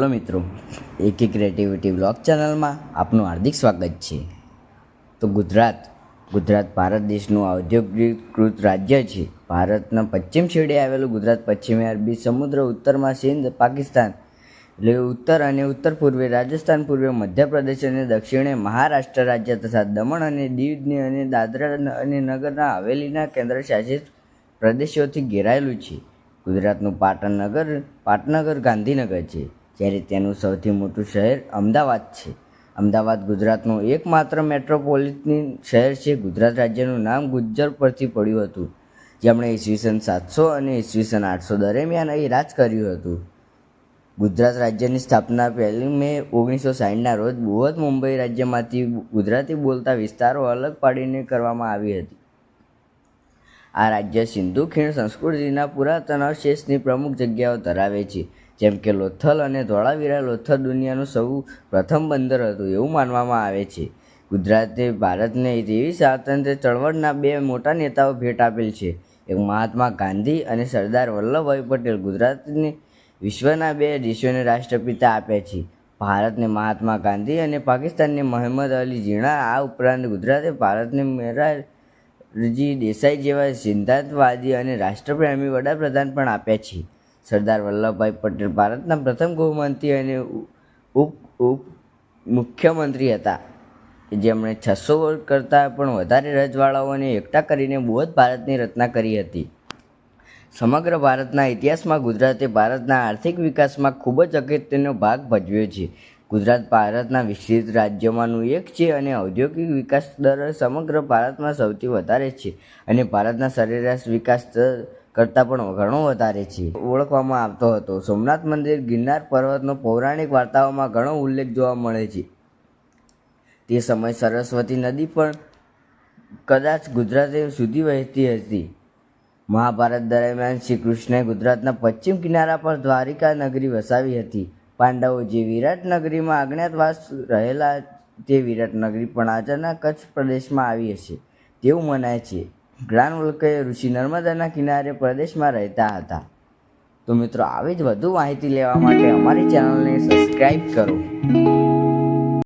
Hello મિત્રો, એકી creativity blog ચેનલમાં આપનું હાર્દિક સ્વાગત છે. તો ગુજરાત ગુજરાત ભારત દેશનું ઔદ્યોગિકૃત રાજ્ય છે. ભારતના પશ્ચિમ છેડે આવેલું ગુજરાત પશ્ચિમે અરબી સમુદ્ર ઉત્તરમાં સિંધ, પાકિસ્તાન, એટલે ઉત્તર અને ઉત્તર પૂર્વે, રાજસ્થાન પૂર્વે, મધ્યપ્રદેશ અને દક્ષિણે મહારાષ્ટ્ર રાજ્ય તથા દમણ અને દીવની અને દાદરા અને નગરના હવેલીના કેન્દ્રશાસિત પ્રદેશોથી ઘેરાયેલું છે. ગુજરાતનું પાટણનગર પાટનગર ગાંધીનગર છે. જ્યારે તેનું સૌથી મોટું શહેર અમદાવાદ છે. અમદાવાદ ગુજરાતનું એકમાત્ર મેટ્રોપોલિટન શહેર છે. ગુજરાત રાજ્યનું નામ ગુજ્જર પરથી પડ્યું હતું. જેમણે ઈસવીસન સાતસો અને ઈસવીસન આઠસો દરમિયાન અહીં રાજ કર્યું હતું. ગુજરાત રાજ્યની સ્થાપના પહેલી મે ઓગણીસો સાઠના રોજ બૃહદ મુંબઈ રાજ્યમાંથી ગુજરાતી બોલતા વિસ્તારો અલગ પાડીને કરવામાં આવી હતી. આ રાજ્ય સિંધુ ખીણ સંસ્કૃતિના પુરાતન અવશેષની પ્રમુખ જગ્યાઓ ધરાવે છે. જેમ કે લોથલ અને ધોળાવીરા, લોથલ દુનિયાનું સૌ પ્રથમ બંદર હતું એવું માનવામાં આવે છે. ગુજરાતે ભારતને તેવી સ્વાતંત્ર્ય ચળવળના બે મોટા નેતાઓ ભેટ આપેલ છે. એક મહાત્મા ગાંધી અને સરદાર વલ્લભભાઈ પટેલ ગુજરાતને વિશ્વના બે દેશોને રાષ્ટ્રપિતા આપ્યા છે. ભારતને મહાત્મા ગાંધી અને પાકિસ્તાનને મોહમ્મદ અલી ઝીણા આ ઉપરાંત ગુજરાતે ભારતને મેરા જી દેસાઈ જેવા સિદ્ધાંતવાદી અને રાષ્ટ્રપ્રેમી વડાપ્રધાન પણ આપ્યા છે. સરદાર વલ્લભભાઈ પટેલ ભારતના પ્રથમ ગૃહમંત્રી અને ઉપ ઉપ, મુખ્યમંત્રી હતા. જેમણે છસો વર્ષ કરતાં પણ વધારે રજવાડાઓને એકઠા કરીને બૃહદ ભારતની રચના કરી હતી. સમગ્ર ભારતના ઇતિહાસમાં ગુજરાતે ભારતના આર્થિક વિકાસમાં ખૂબ જ અગત્યનો ભાગ ભજવ્યો છે. ગુજરાત ભારતના વિકસિત રાજ્યોમાંનું એક છે અને ઔદ્યોગિક વિકાસ દર સમગ્ર ભારતમાં સૌથી વધારે છે અને ભારતના સરેરાશ વિકાસ દર કરતાં પણ ઘણો વધારે છે. ઓળખવામાં આવતો હતો. સોમનાથ મંદિર, ગિરનાર પર્વતનો પૌરાણિક વાર્તાઓમાં ઘણો ઉલ્લેખ જોવા મળે છે. તે સમય સરસ્વતી નદી પણ કદાચ ગુજરાત સુધી વહેતી હતી. મહાભારત દરમિયાન શ્રી કૃષ્ણએ ગુજરાતના પશ્ચિમ કિનારા પર દ્વારિકા નગરી વસાવી હતી. પાંડવો જે વિરાટનગરીમાં અજ્ઞાતવાસ રહેલા તે વિરાટનગરી પણ આજના કચ્છ પ્રદેશમાં આવી હશે તેવું મનાય છે. જ્ઞાનવલ્કએ ઋષિ નર્મદાના કિનારે પ્રદેશમાં રહેતા હતા. તો મિત્રો, આવી જ વધુ માહિતી લેવા માટે અમારી ચેનલને સબસ્ક્રાઈબ કરો.